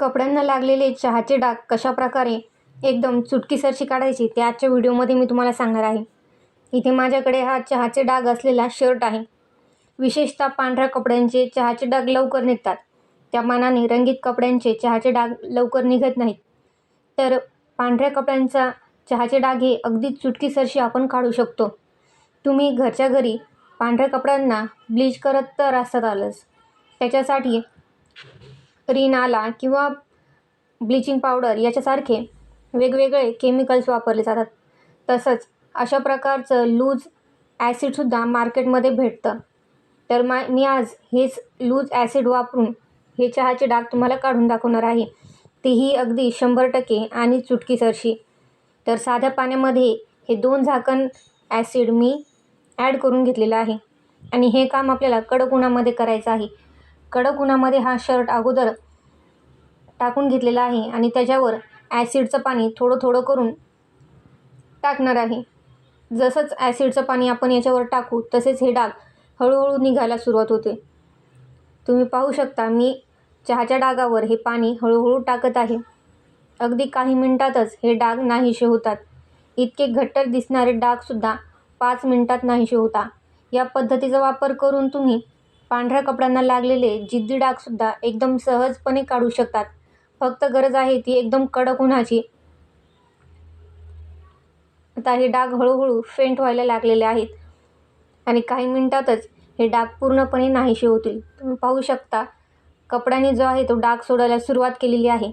कपड्यांना लागलेले चहाचे डाग कशाप्रकारे एकदम चुटकीसरशी काढायची ते आजच्या व्हिडिओमध्ये मी तुम्हाला सांगणार आहे. इथे माझ्याकडे हा चहाचे डाग असलेला शर्ट आहे. विशेषतः पांढऱ्या कपड्यांचे चहाचे डाग लवकर निघतात. त्या मानाने रंगीत कपड्यांचे चहाचे डाग लवकर निघत नाहीत. तर पांढऱ्या कपड्यांचा चहाचे डाग हे अगदी चुटकीसरशी आपण काढू शकतो. तुम्ही घरच्या घरी पांढऱ्या कपड्यांना ब्लीच करत तर असतात आलंच त्याच्यासाठी रिनाला किंवा ब्लिचिंग पावडर याच्यासारखे वेगवेगळे केमिकल्स वापरले जातात. तसंच अशा प्रकारचं लूज ॲसिडसुद्धा मार्केटमध्ये भेटतं. तर मा मी आज हेच लूज ॲसिड वापरून हे चहाचे डाग तुम्हाला काढून दाखवणार आहे. तीही अगदी शंभर टक्के आणि चुटकीसरशी. तर साध्या पाण्यामध्ये हे दोन झाकण ॲसिड मी ॲड करून घेतलेलं आहे. आणि हे काम आपल्याला कडक उन्हामध्ये करायचं आहे. कडक उन्हामध्ये हा शर्ट अगोदर टाकून घेतलेला आहे आणि त्याच्यावर ॲसिडचं पाणी थोडं थोडं करून टाकणार आहे. जसंच ॲसिडचं पाणी आपण याच्यावर टाकू तसेच हे डाग हळूहळू निघायला सुरुवात होते. तुम्ही पाहू शकता मी चहाच्या डागावर हे पाणी हळूहळू टाकत आहे. अगदी काही मिनटातच हे डाग नाहीसे होतात. इतके घट्टर दिसणारे डागसुद्धा पाच मिनटात नाहीसे होता. या पद्धतीचा वापर करून तुम्ही पांढऱ्या कपड्यांना लागलेले जिद्दी डागसुद्धा एकदम सहजपणे काढू शकतात. फक्त गरज आहे ती एकदम कडक उन्हाची. आता हे डाग हळूहळू फेंट व्हायला लागलेले आहेत. आणि काही मिनटातच हे डाग पूर्णपणे नाहीसे होतील. तुम्ही पाहू शकता कपड्याने जो आहे तो डाग सोडायला सुरुवात केलेली आहे.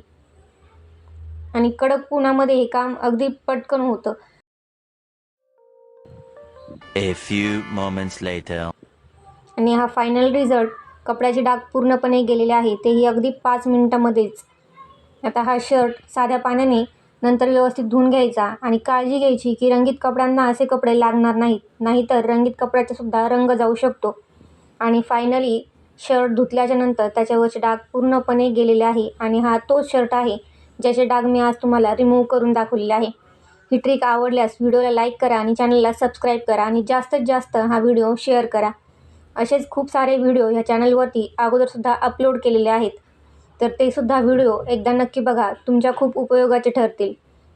आणि कडक उन्हामध्ये हे काम अगदी पटकन होतं. A few moments later. आणि हा फायनल रिझल्ट कपड्याचे डाग पूर्णपणे गेलेले आहे तेही अगदी पाच मिनटामध्येच. आता हा शर्ट साध्या पाण्याने नंतर व्यवस्थित धुवून घ्यायचा आणि काळजी घ्यायची की रंगीत कपड्यांना असे कपडे लागणार नाहीत. नाहीतर रंगीत कपड्याचासुद्धा रंग जाऊ शकतो. आणि फायनली शर्ट धुतल्याच्या नंतर त्याच्यावरचे डाग पूर्णपणे गेलेले आहे आणि हा तोच शर्ट आहे ज्याचे डाग मी आज तुम्हाला रिमूव्ह करून दाखवलेले आहे. ही ट्रिक आवडल्यास व्हिडिओला लाईक करा आणि चॅनलला सबस्क्राईब करा आणि जास्तीत जास्त हा व्हिडिओ शेअर करा. असेच खूप सारे व्हिडिओ ह्या चॅनलवरती अगोदरसुद्धा अपलोड केलेले आहेत. तर ते सुद्धा व्हिडिओ एकदा नक्की बघा. तुमच्या खूप उपयोगाचे ठरतील.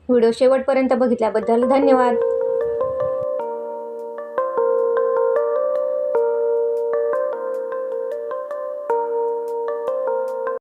व्हिडिओ शेवटपर्यंत बघितल्याबद्दल धन्यवाद.